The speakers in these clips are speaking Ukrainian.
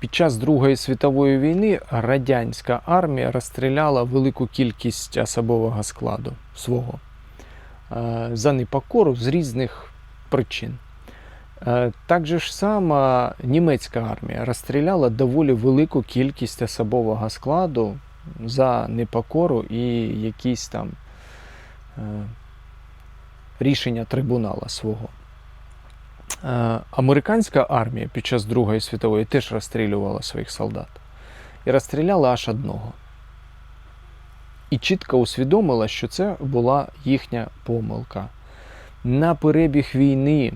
Під час Другої світової війни радянська армія розстріляла велику кількість особового складу свого е, за непокору з різних причин. Е, Так же ж само німецька армія розстріляла доволі велику кількість особового складу за непокору і якісь там е, рішення трибунала свого. Е, Американська армія під час Другої світової теж розстрілювала своїх солдат. І розстріляла аж одного. І чітко усвідомила, що це була їхня помилка. На перебіг війни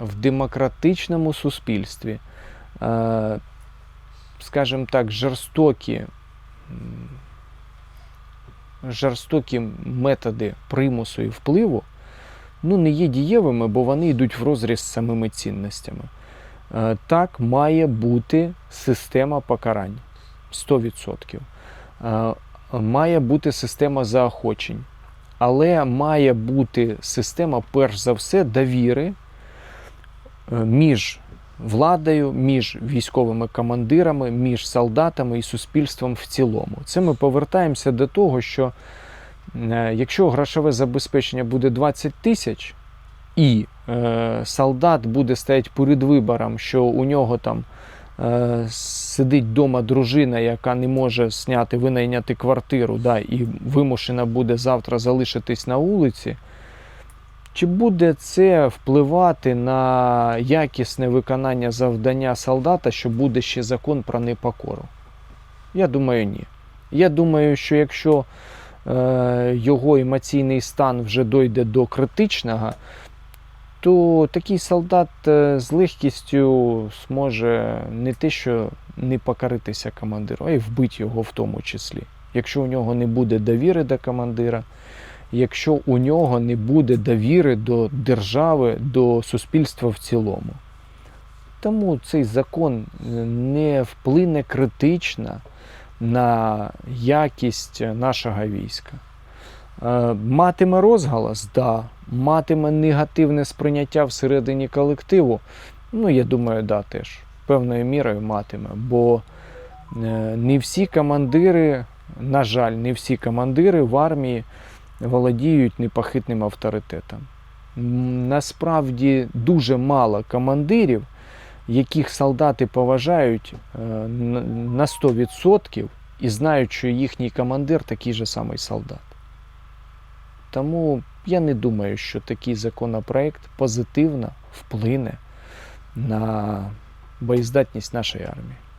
в демократичному суспільстві, е, скажімо так, жорстокі, жорстокі методи примусу і впливу ну, не є дієвими, бо вони йдуть в розріз з самими цінностями. Е, Так має бути система покарань 100%. Е, Має бути система заохочень. Але має бути система, перш за все, довіри е, між владою, між військовими командирами, між солдатами і суспільством в цілому. Це ми повертаємося до того, що якщо грошове забезпечення буде 20 тисяч, і е, солдат буде стояти перед вибором, що у нього там е, сидить вдома дружина, яка не може зняти, винайняти квартиру, да, і вимушена буде завтра залишитись на вулиці. Чи буде це впливати на якісне виконання завдання солдата, що буде ще закон про непокору? Я думаю, ні. Я думаю, що якщо е, його емоційний стан вже дойде до критичного, то такий солдат е, з легкістю зможе не те, що не покоритися командиру, а й вбити його в тому числі. Якщо у нього не буде довіри до командира, якщо у нього не буде довіри до держави, до суспільства в цілому. Тому цей закон е, не вплине критично на якість нашого війська. Е, Матиме розголос, да. Матиме негативне сприйняття всередині колективу. Ну, я думаю, да, теж. Певною мірою матиме. Бо е, не всі командири, на жаль, не всі командири в армії володіють непохитним авторитетом. Насправді дуже мало командирів, яких солдати поважають е, на на 100% і знають, що їхній командир такий же самий солдат. Тому я не думаю, що такий законопроект позитивно вплине на боєздатність нашої армії.